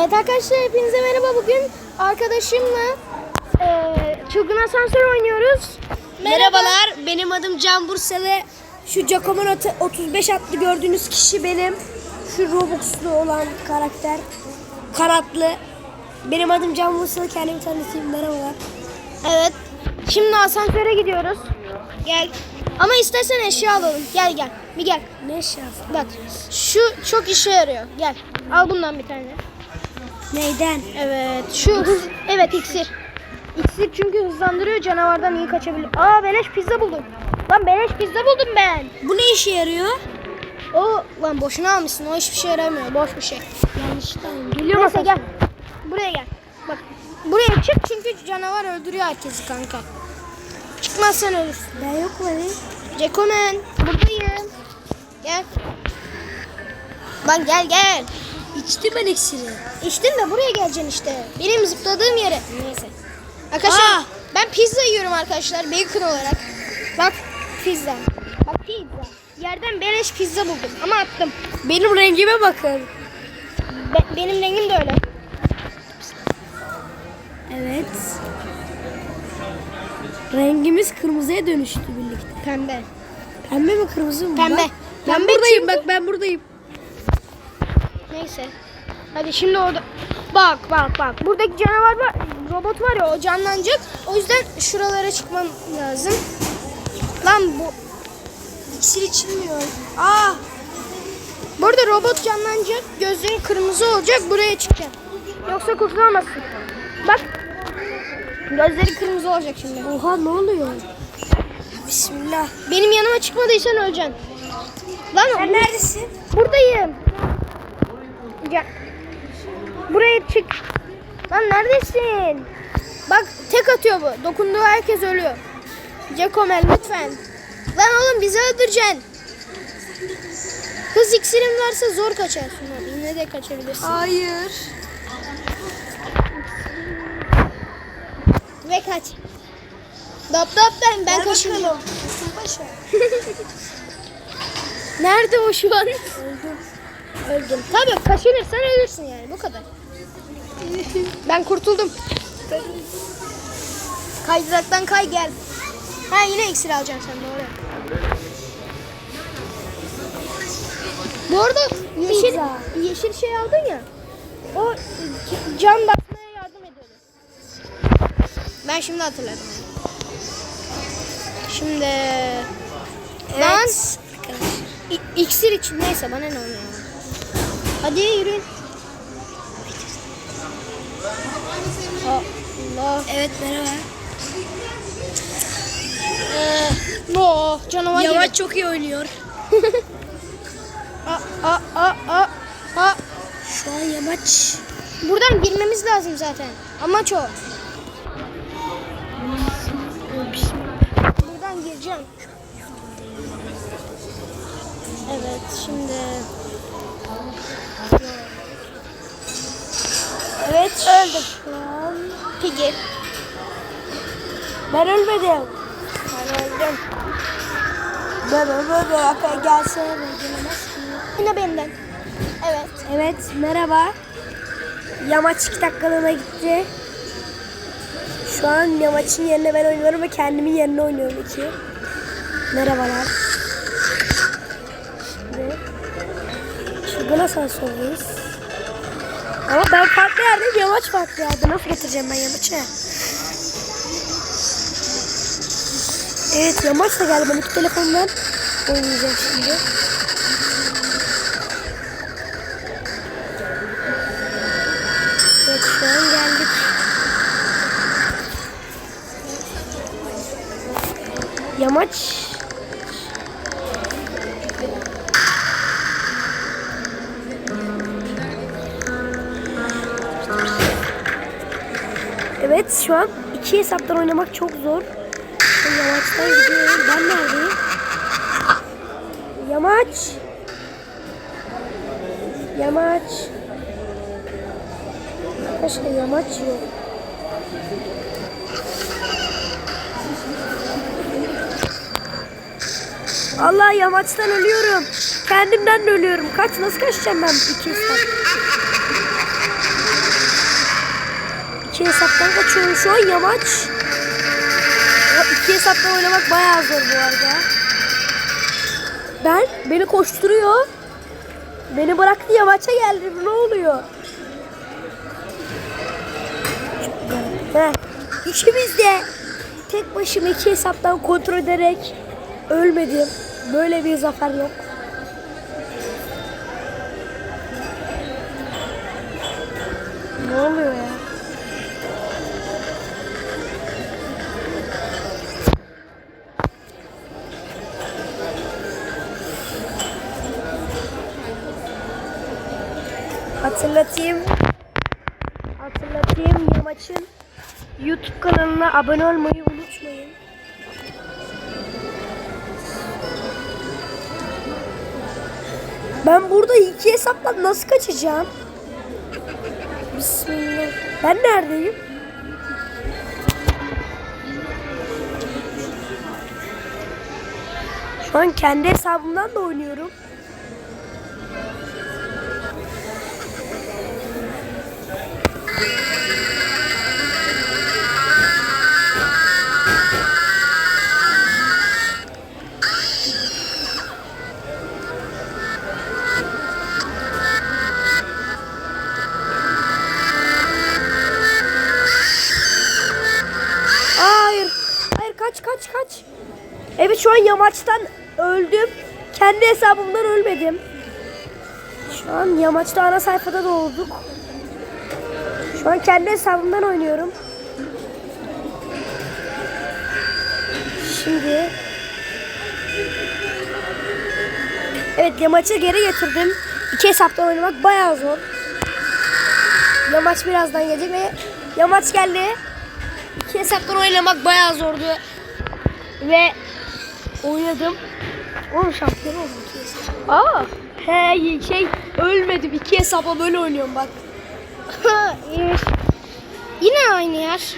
Evet arkadaşlar hepinize merhaba. Bugün arkadaşımla eee çılgın asansör oynuyoruz. Merhabalar, benim adım Can Bursalı. Şu Giacomo 35 adlı gördüğünüz kişi benim. Şu Robux'lu olan karakter. Kanatlı. Benim adım Can Bursalı, kendimi tanıtayım. Merhabalar. Evet. Şimdi asansöre gidiyoruz. Gel. Ama istersen eşya alalım. Gel gel. Bir gel. Ne eşyası? Bak. Şu çok işe yarıyor. Gel. Al bundan bir tane. Neyden? Evet. Şu hız. Evet iksir. İksir çünkü hızlandırıyor canavardan iyi kaçabilir. Aa beleş pizza buldum. Lan beleş pizza buldum ben. Bu ne işe yarıyor? O lan boşuna almışsın. O hiçbir şey yaramıyor. Boş bir şey. Yanlışlıkla. Geliyor Neyse gel. Buraya gel. Bak. Buraya çık çünkü canavar öldürüyor herkesi kanka. Çıkmazsan ölürsün. Ben yok mu? Cekomen buradayım. Gel. Lan gel gel. İçtim ben iksiri. İçtin de buraya geleceksin işte. Benim zıpladığım yere. Neyse. Arkadaşlar Aa! ben pizza yiyorum arkadaşlar bacon olarak. Bak pizza. Bak pizza. Yerden beleş pizza buldum ama attım. Benim rengime bakın. Be- benim rengim de öyle. Evet. Rengimiz kırmızıya dönüştü birlikte. Pembe. Pembe mi kırmızı mı? Pembe. Bak, ben Pembe buradayım çünkü- bak ben buradayım. Neyse. Hadi şimdi orada. Bak bak bak. Buradaki canavar var. Robot var ya o canlanacak. O yüzden şuralara çıkmam lazım. Lan bu. İksir içilmiyor. Aa! Burada robot canlanacak. Gözlerin kırmızı olacak. Buraya çıkacak. Yoksa kurtulamazsın. Bak. Gözleri kırmızı olacak şimdi. Oha ne oluyor? Bismillah. Benim yanıma çıkmadıysan öleceksin. Lan Sen neredesin? buradayım. Gel. Buraya çık. Lan neredesin? Bak tek atıyor bu. Dokunduğu herkes ölüyor. Cekomel lütfen. Lan oğlum bizi öldüreceksin. Hız iksirin varsa zor kaçarsın abi. Yine de kaçabilirsin. Hayır. Ve kaç. Dop dop ben ben kaçıyorum. Nerede o şu an? Öldüm. Öldüm. Tabii kaşınırsan ölürsün yani bu kadar. ben kurtuldum. Kaydıraktan kay gel. Ha yine iksir alacaksın sen doğru. Bu arada yeşil, Pizza. yeşil şey aldın ya. O can basmaya yardım ediyordu. Ben şimdi hatırladım. Şimdi Lan Evet. İ- iksir için neyse bana ne oluyor. Hadi yürüyün. Allah. Evet merhaba. Ee, oh, canavar Yavaş geliyor. çok iyi oynuyor. A, a, a, a, a. Şu an yamaç. Buradan girmemiz lazım zaten. Amaç o. Buradan gireceğim. Evet şimdi. Evet. Öldüm. Piggy. ben ölmedim. Ben öldüm. Ben ölmedim. Gelsene ben gelemez ki. Yine benden. Evet. Evet merhaba. Yamaç iki dakikalığına gitti. Şu an Yamaç'ın yerine ben oynuyorum ve kendimin yerine oynuyorum iki. Merhabalar. Şimdi çılgın asansördeyiz. Ama ben farklı yerdeyim, Yamaç farklı yerde. Nasıl getireceğim ben Yamaç'ı? Evet Yamaç da geldi. Ben iki telefondan oynayacağım şimdi. Evet şu an geldik. Yamaç. Evet şu an iki hesaptan oynamak çok zor. Yamaçtan gidiyorum. Ben neredeyim? Yamaç. Yamaç. Arkadaşlar yamaç yok. Allah yamaçtan ölüyorum. Kendimden de ölüyorum. Kaç nasıl kaçacağım ben iki saat? Hesaptan kaçıyorum şu an yamaç. Ya iki hesaptan oynamak bayağı zor bu arada. Ben beni koşturuyor. Beni bıraktı yamaça geldi. Ne oluyor? Heh. İkimiz de tek başıma iki hesaptan kontrol ederek ölmedim. Böyle bir zafer yok. Ne oluyor ya? Hatırlatayım. Hatırlatayım Yamaç'ın YouTube kanalına abone olmayı unutmayın. Ben burada iki hesapla nasıl kaçacağım? Bismillah. Ben neredeyim? Şu an kendi hesabımdan da oynuyorum. Hayır. Hayır kaç kaç kaç. Evet şu an yamaçtan öldüm. Kendi hesabımdan ölmedim. Şu an yamaçta ana sayfada da olduk. Şu an kendi hesabımdan oynuyorum. Şimdi Evet yamaçı geri getirdim. İki hesaptan oynamak bayağı zor. Yamaç birazdan gelecek ve yamaç geldi. İki hesaptan oynamak bayağı zordu. Ve oynadım. Oğlum şampiyon oldum iki hesap. Aa. He şey ölmedim. iki hesapla böyle oynuyorum bak. Yine aynı yer.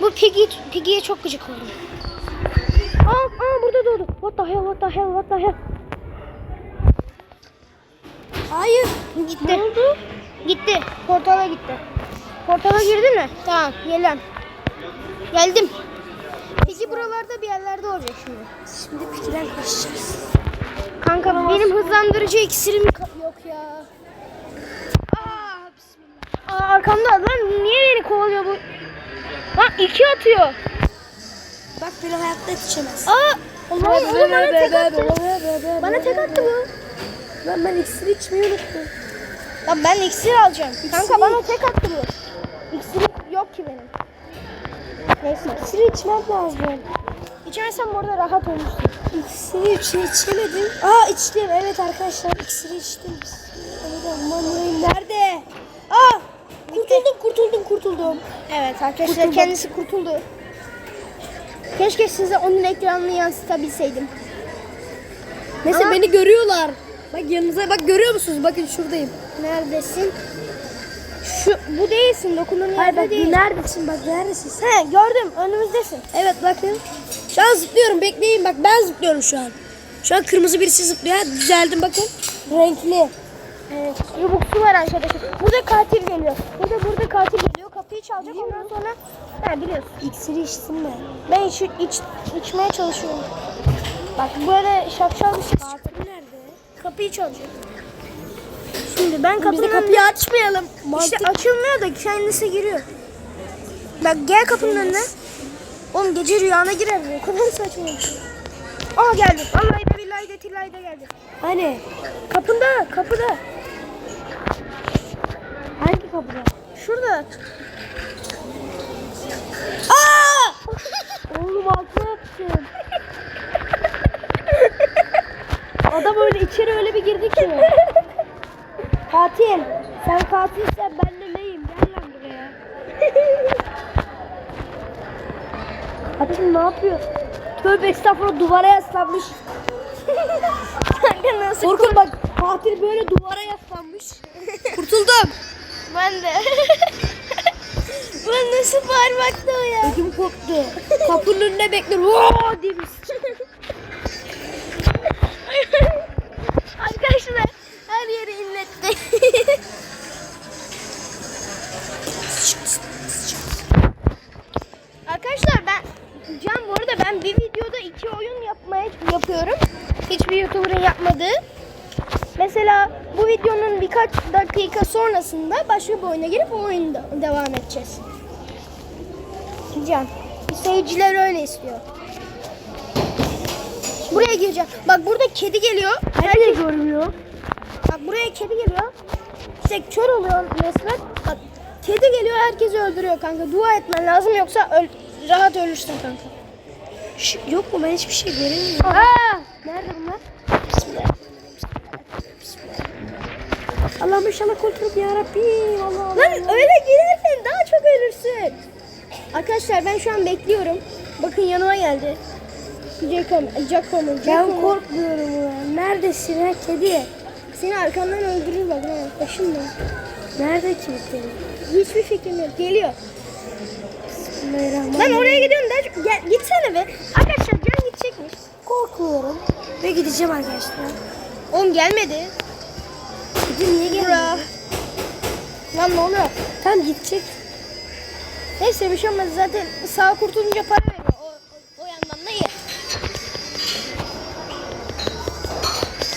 Bu Piggy, Piggy'ye çok gıcık oldum. Aa, aa burada doğdu. What the hell, what the hell, what the hell. Hayır. Gitti. Ne oldu? Gitti. Portala gitti. Portala girdin mi? Tamam, gelen. Geldim. Piggy buralarda bir yerlerde olacak şimdi. Şimdi pikiden kaçacağız. Kanka benim hızlandırıcı iksirim yok ya. Aa, arkamda lan niye beni kovalıyor bu? Lan iki atıyor. Bak beni hayatta yetişemez. Aa, oğlum, oğlum bana tek attı. Bana tek attı bu. Lan ben iksiri içmeyi unuttum. Lan ben iksir alacağım. Kanka bana tek attı bu. İksirim yok ki benim. Neyse. İksiri içmem lazım. İçersen bu arada rahat olursun. İksiri içi içemedim. Aa içtim. Evet arkadaşlar iksiri içtim. Bismillahirrahmanirrahim. Nerede? Kurtuldum, kurtuldum, kurtuldum. Evet arkadaşlar Kurtuldum. kendisi kurtuldu. Keşke size onun ekranını yansıtabilseydim. Neyse Ama- beni görüyorlar. Bak yanınıza bak görüyor musunuz? Bakın şuradayım. Neredesin? Şu bu değilsin. Dokunduğun Hayır yerde bak değil. neredesin? Bak neredesin? He gördüm. Önümüzdesin. Evet bakın. Şu an zıplıyorum. Bekleyin bak ben zıplıyorum şu an. Şu an kırmızı birisi zıplıyor. Düzeldim bakın. Renkli. Evet. Rubux'u var arkadaşlar. Burada katil geliyor. Burada burada katil geliyor. Kapıyı çalacak. Ondan sonra he biliyorsun. İksiri içtim ben. Ben iç, iç, içmeye çalışıyorum. Bak böyle şapşal bir ses çıkıyor. Nerede? Kapıyı çalacak. Şimdi ben Biz kapının de kapıyı açmayalım. İşte Mantık. açılmıyor da kendisi giriyor. Bak gel kapının önüne. Oğlum gece rüyana girer. O kadar saçma. Aa geldi. Vallahi de billahi de tillahi de geldi. Hani? Kapında, kapıda. Hangi kapıda? Şurada. Aa! Oğlum altına yaptın. Adam öyle içeri öyle bir girdi ki. Katil. Sen katilsen ben de neyim? Gel lan buraya. Katil ne yapıyor? Tövbe estağfurullah duvara yaslanmış. Kanka nasıl? Korkun bak katil böyle duvara yaslanmış. Kurtuldum. Ben de. Ben nasıl parmakta o ya? Ödüm koptu. Kapının önünde bekliyorum. Oo diye birkaç dakika sonrasında başka bir oyuna girip o oyunda devam edeceğiz. Can. Seyirciler öyle istiyor. Buraya gireceğim. Bak burada kedi geliyor. Nerede görmüyor? Bak buraya kedi geliyor. İşte kör oluyor resmen. Bak kedi geliyor herkesi öldürüyor kanka. Dua etmen lazım yoksa öl rahat ölürsün kanka. Şş, yok mu? Ben hiçbir şey göremiyorum. Aa! Nerede bunlar? Allah'ım inşallah kurtulup ya Rabbim. Allah Allah. Lan öyle gelirsen daha çok ölürsün. Arkadaşlar ben şu an bekliyorum. Bakın yanıma geldi. Giacomo, Giacomo, Ben korkmuyorum ulan. Neredesin ha kedi? Seni arkandan öldürür bak ha. Başımda. Nerede ki kedi? Hiçbir fikrim yok. Geliyor. Bismillahirrahmanirrahim. Lan oraya gidiyorum. Daha... Gel, gitsene be. Arkadaşlar Can gidecekmiş. korkuyorum. Ve gideceğim arkadaşlar. Oğlum gelmedi. Kedi niye gelmiyor? Bura. Lan ne oluyor? Tam gidecek. Neyse bir şey olmaz. Zaten sağ kurtulunca para veriyor. O, o, o yandan da iyi.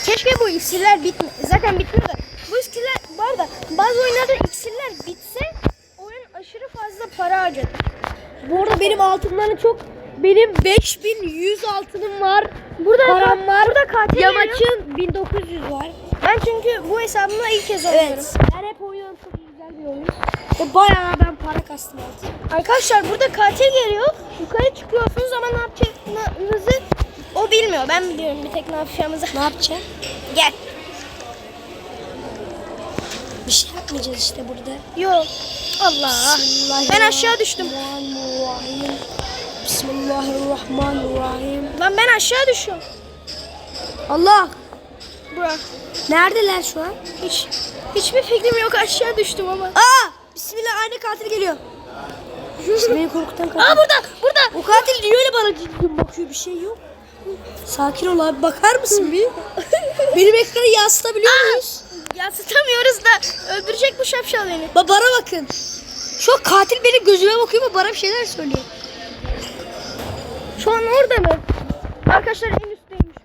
Keşke bu iksirler bitme. Zaten bitmiyor da. Bu iksirler bu arada bazı oyunlarda iksirler bitse oyun aşırı fazla para harcadı. Bu arada benim altınlarım çok benim 5100 altınım var. Burada Param var. Burada katil. Yamaç'ın 1900 var. Ben çünkü bu hesabımla ilk kez oynuyorum. Evet. Ben hep oynuyorum çok güzel bir oyun. Ve bayağı ben para kastım altın. Arkadaşlar burada katil geliyor. Yukarı çıkıyorsunuz ama ne yapacağınızı o bilmiyor. Ben biliyorum bir tek ne yapacağımızı. Ne yapacağım? Gel. Bir şey yapmayacağız işte burada. Yok. Allah. Ben aşağı düştüm. Bismillahirrahmanirrahim. Lan ben aşağı düşüyorum. Allah. Burak. Neredeler şu an? Hiç hiçbir fikrim yok aşağı düştüm ama. Aa! Bismillah aynı katil geliyor. Beni korkutan katil. Aa burada burada. O katil niye öyle bana ciddi bakıyor bir şey yok. Sakin ol abi bakar mısın bir? Benim ekranı yansıtabiliyor muyuz? Yansıtamıyoruz da öldürecek bu şapşal beni. Ba bana bakın. Şu katil benim gözüme bakıyor ve bana bir şeyler söylüyor. Şu an orada mı? Arkadaşlar en üstteymiş.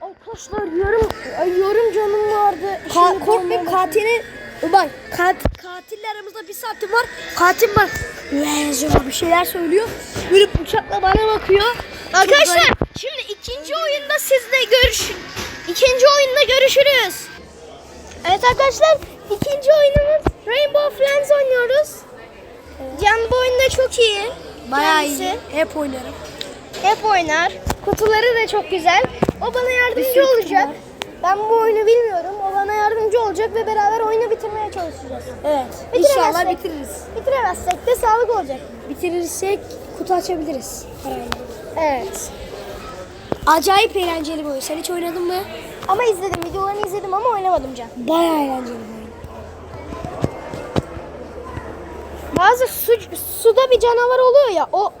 Arkadaşlar yarım ay, yarım canım vardı. Ka Şimdi korkma dolmaya katili. Bak kat katille aramızda bir saatim var. Katil var. Yazıyor bir şeyler söylüyor. Böyle bıçakla bana bakıyor. Arkadaşlar şimdi ikinci oyunda sizle görüş ikinci oyunda görüşürüz. Evet arkadaşlar ikinci oyunumuz Rainbow Friends oynuyoruz. Can bu oyunda çok iyi. Bayağı Kendisi iyi. Hep oynarım. Hep oynar. Kutuları da çok güzel. O bana yardımcı olacak. Ben bu oyunu bilmiyorum. O bana yardımcı olacak ve beraber oyunu bitirmeye çalışacağız. Evet. İnşallah bitiririz. Bitiremezsek de sağlık olacak. Bitirirsek kutu açabiliriz. Parayla. Evet. Acayip eğlenceli bir oyun. Sen hiç oynadın mı? Ama izledim. Videolarını izledim ama oynamadım Can. Bayağı eğlenceli bir oyun. Bazı su, suda bir canavar oluyor ya. O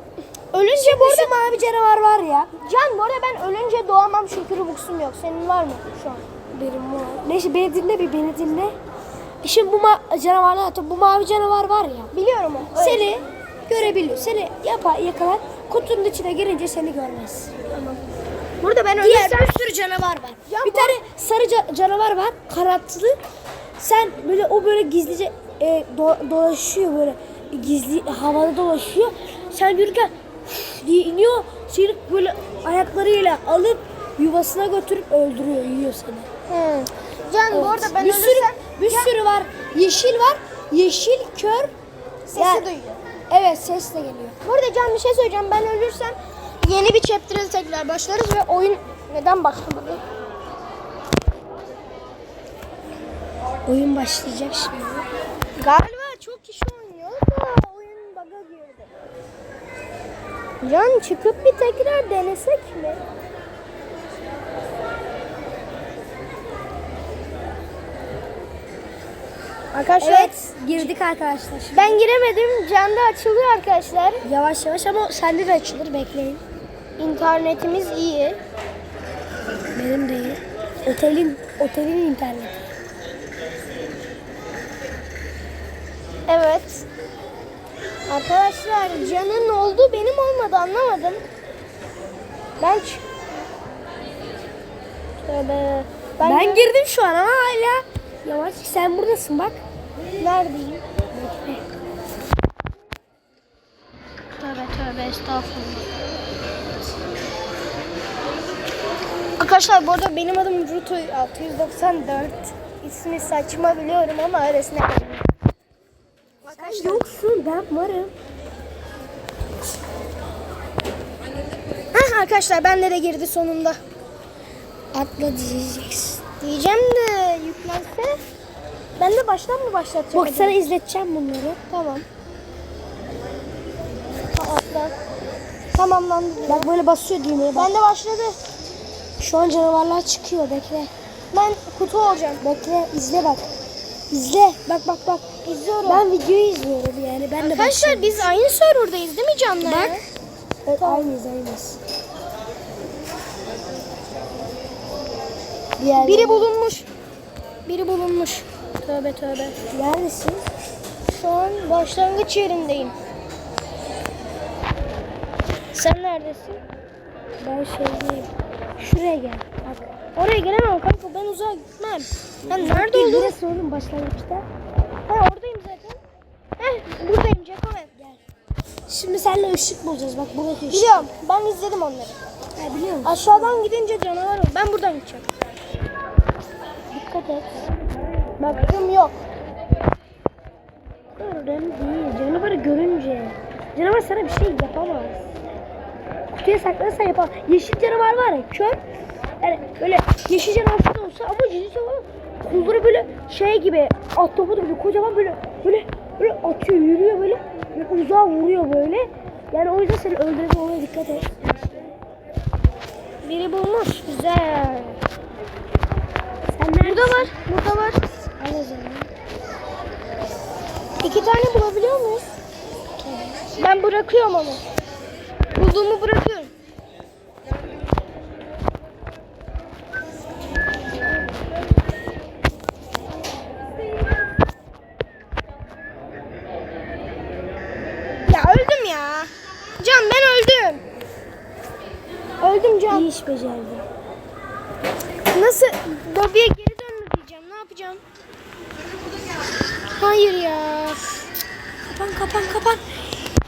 ölünce bu arada mavi canavar var ya. Can bu arada ben ölünce doğamam çünkü Robux'um yok. Senin var mı şu an? Benim var. Neyse beni dinle bir beni dinle. Şimdi bu ma canavarlar, bu mavi canavar var ya. Biliyorum o. Evet. Seni görebiliyor. Seni yapar yakalar. Kutunun içine girince seni görmez. Burada ben Diğer ölürsem bir sürü canavar var. Ya bir bu- tane sarı ca- canavar var. Kanatlı. Sen böyle o böyle gizlice e, do- dolaşıyor böyle. Gizli havada dolaşıyor. Sen yürürken diye iniyor. Seni böyle ayaklarıyla alıp yuvasına götürüp öldürüyor, yiyor seni. Hı. Can bu Evet. arada ben bir ölürsem sürü bir sürü var. Yeşil var. Yeşil kör. sesi Yani- duyuyor. Evet ses de geliyor. Bu arada Can bir şey söyleyeceğim. Ben ölürsem yeni bir chapter'a tekrar başlarız ve oyun neden başlamadı? Oyun başlayacak şimdi. Galiba çok kişi oynuyor da oyun bug'a girdi. Can çıkıp bir tekrar denesek mi? Arkadaşlar Evet girdik arkadaşlar. Şimdi. ben giremedim. Can da açıldı arkadaşlar. Yavaş yavaş ama sende de açılır bekleyin. İnternetimiz iyi. Benim de iyi. Otelin otelin interneti. Evet. Arkadaşlar Can'ın oldu benim olmadı anlamadım. Ben Tövbe. Ben, Ben, girdim şu an ama hala. Yavaş sen buradasın bak. neredeyim? Tövbe tövbe estağfurullah. Arkadaşlar bu arada benim adım Ruto 694. İsmi saçma biliyorum ama öylesine kalıyor. Ben varım. Heh, arkadaşlar bende de girdi sonunda. Atla diyeceksin. Diyeceğim de yüklense ben de baştan mı başlatacağım? Bak sana izleteceğim bunları. Tamam. Ha, Atla. Tamamlandı. Bak böyle basıyor düğmeye bak. Ben de başladı. Şu an canavarlar çıkıyor bekle. Ben kutu olacağım. Bekle izle bak. İzle. Bak bak bak. İzliyorum. Ben videoyu izliyorum yani. Ben de Arkadaşlar başlıyorum. biz aynı serverdayız değil mi Can'la? Bak. Evet Tamam. aynıyız aynıyız. Diğer Biri bulunmuş. Biri bulunmuş. Tövbe tövbe. Neredesin? Şu an başlangıç yerindeyim. Sen neredesin? Ben şeydeyim. Şuraya gel. Bak. Oraya gelemem kanka ben uzağa gitmem. Ben nerede olduğunu... Burası oğlum başlangıçta. Heh buradayım Jacoben. Gel. Şimdi seninle ışık bulacağız. Bak burası ışık. Biliyorum ben izledim onları. Ha, biliyor musun? Aşağıdan gidince canavar var. Ben buradan gideceğim. Dikkat et. Baktım yok. Önemli değil. Canavarı görünce. Canavar sana bir şey yapamaz. Kutuya saklanırsan yapamaz. Yeşil canavar var ya kör. Yani böyle yeşil canavar olsa ama yeşil canavar kolları böyle şey gibi at topu gibi kocaman böyle böyle böyle atıyor yürüyor böyle, böyle uzağa vuruyor böyle. Yani o yüzden seni öldürecek ona dikkat et. Biri bulmuş. Güzel. Sen? Burada var. Burada var. Al o zaman. İki tane bulabiliyor muyuz? Ben bırakıyorum onu. Bulduğumu bırakıyorum. Öldüm ya. Can ben öldüm. Öldüm Can. İyi iş becerdin. Nasıl? Lobiye geri döndü diyeceğim. Ne yapacağım? Hayır ya. Kapan kapan kapan.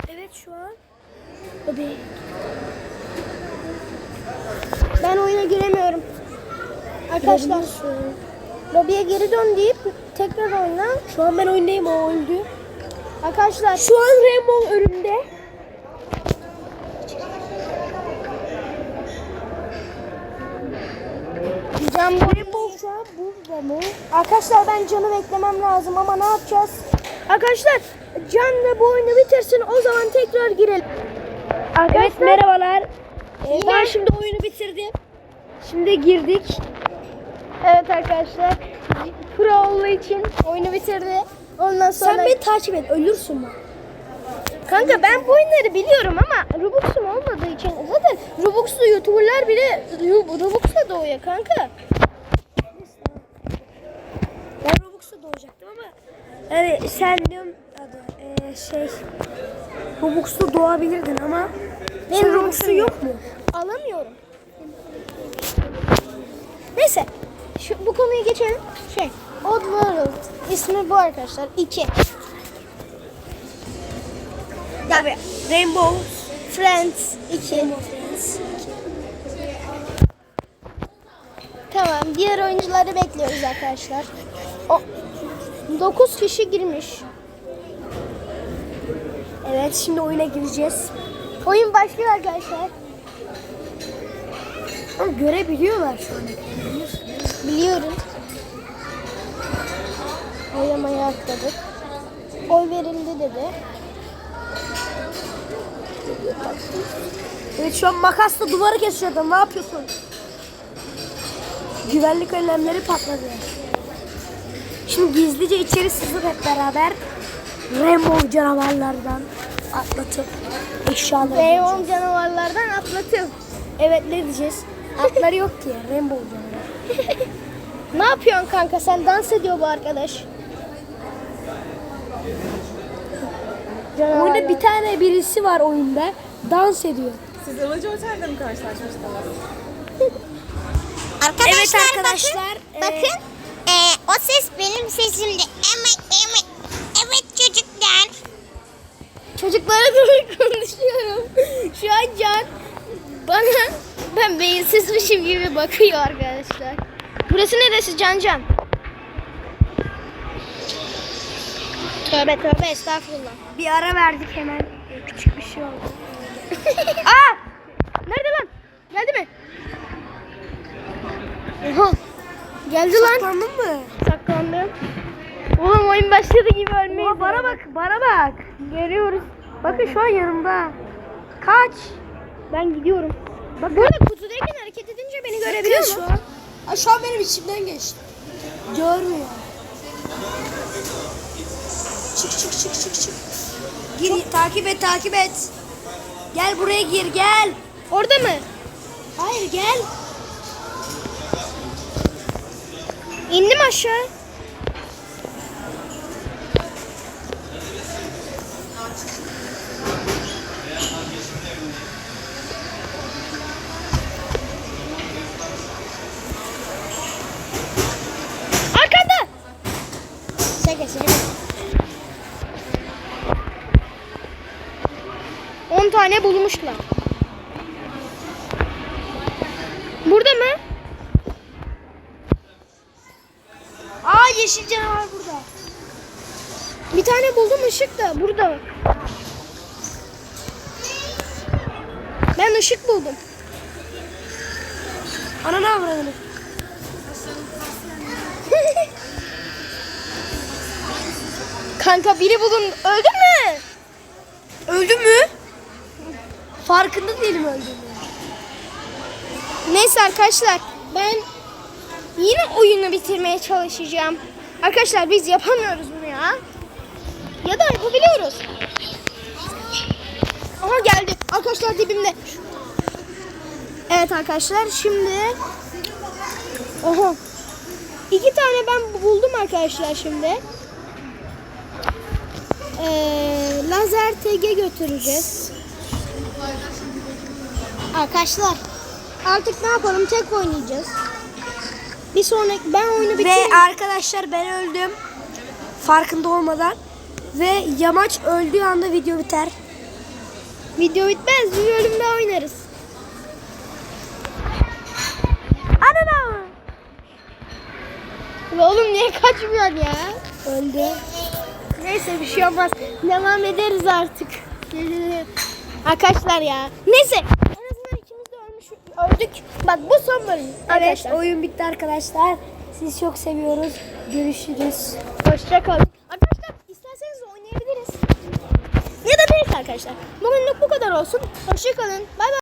Evet şu an. Hadi. Ben oyuna giremiyorum. Arkadaşlar lobiye geri dön deyip tekrar oyna. Şu an ben oyundayım o öldü. Arkadaşlar Şu an Rainbow önümde. Can. Rainbow şu an burada mı? Arkadaşlar ben Can'ı beklemem lazım ama ne yapacağız? Arkadaşlar Can da bu oyunu bitirsin o zaman tekrar girelim. Evet merhabalar. Ee, Ben şimdi oyunu bitirdim. Şimdi girdik. Evet arkadaşlar. Pro olduğu için oyunu bitirdi. Ondan sonra... Sen beni takip et. Ölürsün bak. Kanka ben bu oyunları biliyorum ama Robux'um olmadığı için zaten Robux'lu YouTuber'lar bile Robux'la doğuyor kanka. Ben Robux'ta doğacaktım ama yani sen diyorum adı ee, şey Robux'ta doğabilirdin ama Benim Robux'un yok mu? Alamıyorum. Neyse. Şu, bu konuyu geçelim. Şey, Odd World ismi bu arkadaşlar. 2. Tabii. Rainbow. Friends 2. Tamam, diğer oyuncuları bekliyoruz arkadaşlar. O 9 kişi girmiş. Evet şimdi oyuna gireceğiz. Oyun başlıyor arkadaşlar. Ama görebiliyorlar şu an. Biliyorum. Oylamaya atladık. Oy verildi dedi. Evet şu an makasla duvarı kesiyor adam. Ne yapıyorsun? Güvenlik önlemleri patladı. Şimdi gizlice içeri sızıp hep beraber Rainbow canavarlardan atlatıp eşyaları Leon canavarlardan atlatıp. Evet ne diyeceğiz? Atları yok ki Rainbow canavar. Ne yapıyorsun kanka? Sen dans ediyor bu arkadaş. Canavarlar. Oyunda bir tane birisi var oyunda. Dans ediyor. Siz ılıcı otelde mi karşılaşmıştınız? Evet arkadaşlar, Bakın, e, bakın e, o ses benim sesimdi. Evet, evet, evet çocuklar. Çocuklara doğru konuşuyorum. Şu an Can bana ben beyinsizmişim gibi bakıyor arkadaşlar. Burası neresi Can Can? Tövbe tövbe estağfurullah. bir ara verdik hemen. Küçük bir şey oldu. Aa! Nerede lan? Geldi mi? Oha. Geldi lan. Saklandın mı? Saklandı. Oğlum oyun başladı gibi ölmeyiz. Oha, bana bak, bana bak. Görüyoruz. Bakın şu an yanımda. Kaç. Ben gidiyorum. Bak burada kutudayken hareket edince beni görebiliyor mu? şu an. Aa, şu an benim içimden geçti. Görmüyor. Çık çık çık çık çık. Gir takip et takip et. Gel buraya gir gel. Orada mı? Hayır gel. İndim aşağı. Bulmuşlar. Burada mı? Aa yeşil canavar burada. Bir tane buldum ışık da burada. Ben ışık buldum. Ananı avradını. Kanka biri bulun. Öldü mü? Öldü mü? Farkında değilim öldüğümü. Neyse arkadaşlar ben yine oyunu bitirmeye çalışacağım. Arkadaşlar biz yapamıyoruz bunu ya. Ya da yapabiliyoruz. Aha geldi. Arkadaşlar dibimde. Evet arkadaşlar şimdi Oha. İki tane ben buldum arkadaşlar şimdi. Ee, lazer TG götüreceğiz. Arkadaşlar artık ne yapalım tek oynayacağız. Bir sonraki ben oyunu bitireyim. Ve arkadaşlar ben öldüm. Farkında olmadan. Ve yamaç öldüğü anda video biter. Video bitmez bir bölüm daha oynarız. Anana. Oğlum niye kaçmıyorsun ya? Öldü. Neyse bir şey olmaz. Devam ederiz artık. Arkadaşlar ya. Neyse. En azından ikimiz de ölmüş, öldük. Bak bu son bölüm. Evet Arkadaşlar. oyun bitti arkadaşlar. Sizi çok seviyoruz. Görüşürüz. Hoşça kalın. Arkadaşlar isterseniz oynayabiliriz. Ya da neyse arkadaşlar. Bugünlük bu kadar olsun. Hoşça kalın. Bay bay.